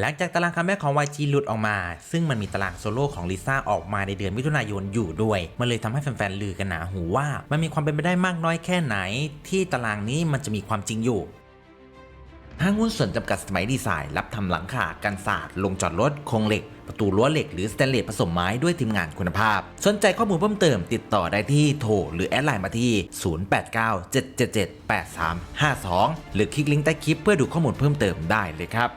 หลังจากตารางคัมแบ็กของ YG หลุดออกมา ซึ่งมันมีตารางโซโล่ของลิซ่าออกมาในเดือนมิถุนายนอยู่ด้วย มันเลยทำให้แฟนๆลือกันหนาหูว่า มันมีความเป็นไปได้มากน้อยแค่ไหน ที่ตารางนี้มันจะมีความจริงอยู่ห้างหุ้นส่วนจำกัดสมัยดีไซน์รับทำหลังคากันศาสตร์ลงจอดรถโครงเหล็ก ประตูรั้วเหล็กหรือสแตนเลสผสมไม้ด้วยทีมงานคุณภาพ สนใจข้อมูลเพิ่มเติมติดต่อได้ที่โทรหรือแอดไลน์มาที่ 0897778352 หรือคลิกลิงก์ใต้คลิปเพื่อดูข้อมูลเพิ่มเติมได้เลยครับ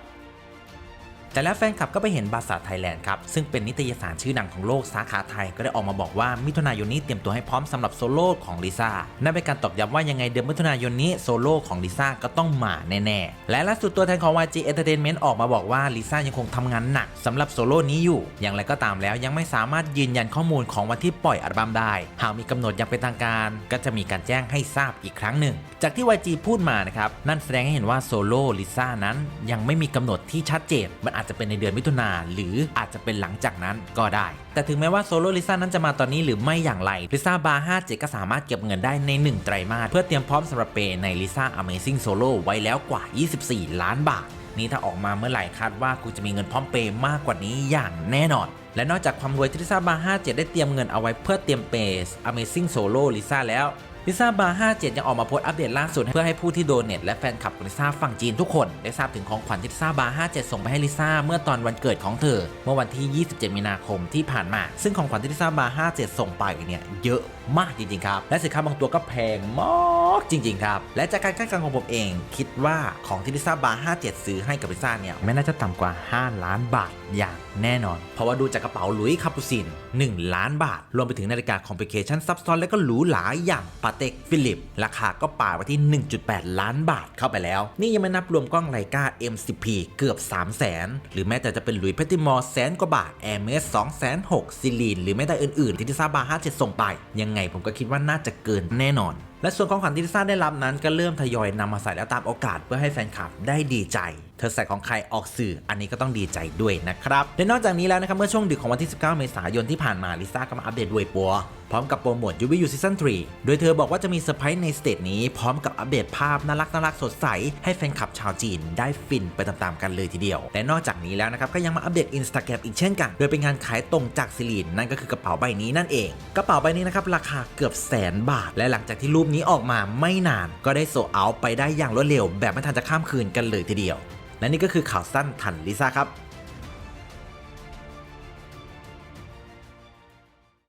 แต่แล้วแฟนคลับก็ไปเห็นบาสาไทยแลนด์ครับ ซึ่งเป็นนิตยสารชื่อดังของโลกสาขาไทยก็ได้ออกมาบอกว่ามิถุนายนนี้เตรียมตัวให้พร้อมสำหรับโซโล่ของลิซ่านั่นเป็นการตอกย้ำว่ายังไงเดือนมิถุนายนนี้โซโล่ของลิซ่าก็ต้องมาแน่ๆ และล่าสุดตัวแทนของ YG Entertainment ออกมาบอกว่าลิซ่ายังคงทำงานหนักสำหรับโซโล่นี้อยู่ อย่างไรก็ตามแล้วยังไม่สามารถยืนยันข้อมูลของวันที่ปล่อยอัลบั้มได้ หากมีกำหนดอย่างเป็นทางการ ก็จะมีการแจ้งให้ทราบอีกครั้งหนึ่ง จากที่ YG พูดมานะครับนั่นแสดงให้เห็นว่าโซโล่ลิซ่านั้นยังไม่มีกำหนดที่ชัดเจนมันอาจจะเป็นในเดือนมิถุนาหรืออาจจะเป็นหลังจากนั้นก็ได้ แต่ถึงแม้ว่าโซโล่ลิซ่านั้นจะมาตอนนี้หรือไม่อย่างไรลิซ่าบาร์57ก็สามารถเก็บเงินได้ใน 1 ไตรมาสเพื่อเตรียมพร้อมสำหรับเปในลิซ่า Amazing Solo ไว้แล้วกว่า 24 ล้านบาทนี่ถ้าออกมาเมื่อไหร่คาดว่ากูจะมีเงินพร้อมเปย์มากกว่านี้อย่างแน่นอน และนอกจากความรวยที่ลิซ่าบาร์57 ได้เตรียมเงินเอาไว้เพื่อเตรียมเปย์ Amazing Solo ลิซ่าแล้ว ลิซ่าบาร์57 ยังออกมาโพสต์อัปเดตล่าสุด เพื่อให้ผู้ที่โดเนทและแฟนคลับของลิซ่าฝั่งจีนทุกคนได้ทราบถึงของขวัญที่ลิซ่าบาร์57 ส่งไปให้ลิซ่าเมื่อตอนวันเกิดของเธอ เมื่อวันที่ 27 มีนาคมที่ผ่านมา ซึ่งของขวัญที่ลิซ่าบาร์57 ส่งไปเนี่ยเยอะมากจริงๆครับ และสินค้าบางตัวก็แพงมาก จริง ๆ ครับ และจากการคาดการณ์ของผมเอง คิดว่าของที่ลิซ่าบาร์57 ซื้อให้กับลิซ่าเนี่ยไม่น่าจะต่ำกว่า 5 ล้านบาทอย่างแน่นอน เพราะว่าดูจากกระเป๋าหลุยส์คาปูซิน 1 ล้านบาท รวมไปถึงนาฬิกาคอมพลิเคชันซับซ้อนและก็หรูหราอย่างปาเต็กฟิลิป ราคาก็ป่าไปที่ 1.8 ล้านบาทเข้าไปแล้ว นี่ยังไม่นับรวมกล้องไลกา M10P เกือบ 3 0 0 0 0 0หรือแม้แต่จะเป็นหลุยส์เพติมอร์แสนกว่าบาทแอร์เมส2 6 0 0 0ซิลีนหรือแม้แต่อื่นๆที่ลิซ่าบาร์57 ส่งไป ยังไงผมก็คิดว่าน่าจะเกินแน่นอน และส่วนของขวัญที่ลิซ่าได้รับนั้นก็เริ่มทยอยนำมาใส่แล้วตามโอกาสเพื่อให้แฟนคลับได้ดีใจเธอใส่ของใครออกสื่ออันนี้ก็ต้องดีใจด้วยนะครับและนอกจากนี้แล้วนะครับเมื่อช่วงดึกของวันที่ 19 เมษายนที่ผ่านมาลิซ่าก็มาอัปเดตด้วยปัวพร้อมกับโปรโมทยูวิยูซีซั่น3โดยเธอบอกว่าจะมีเซอร์ไพรส์ในสเตจนี้พร้อมกับอัปเดตภาพน่ารักน่ารักสดใส ให้แฟนคลับชาวจีนได้ฟินไปตามๆกันเลยทีเดียว และนอกจากนี้แล้วนะครับก็ยังมาอัปเดตอินสตาแกรมอีกเช่นกัน โดยเป็นงานขายตรงจากซิลีนนั่นก็คือกระเป๋าใบนี้นั่นเอง กระเป๋าใบนี้นะครับราคาเกือบแสนบาท และหลังจากที่รูปนี้ออกมาไม่นาน ก็ได้โซเอาไปได้อย่างรวดเร็ว แบบไม่ทันจะข้ามคืนกันเลยทีเดียว และนี่ก็คือข่าวสั้นทันลิซ่าครับ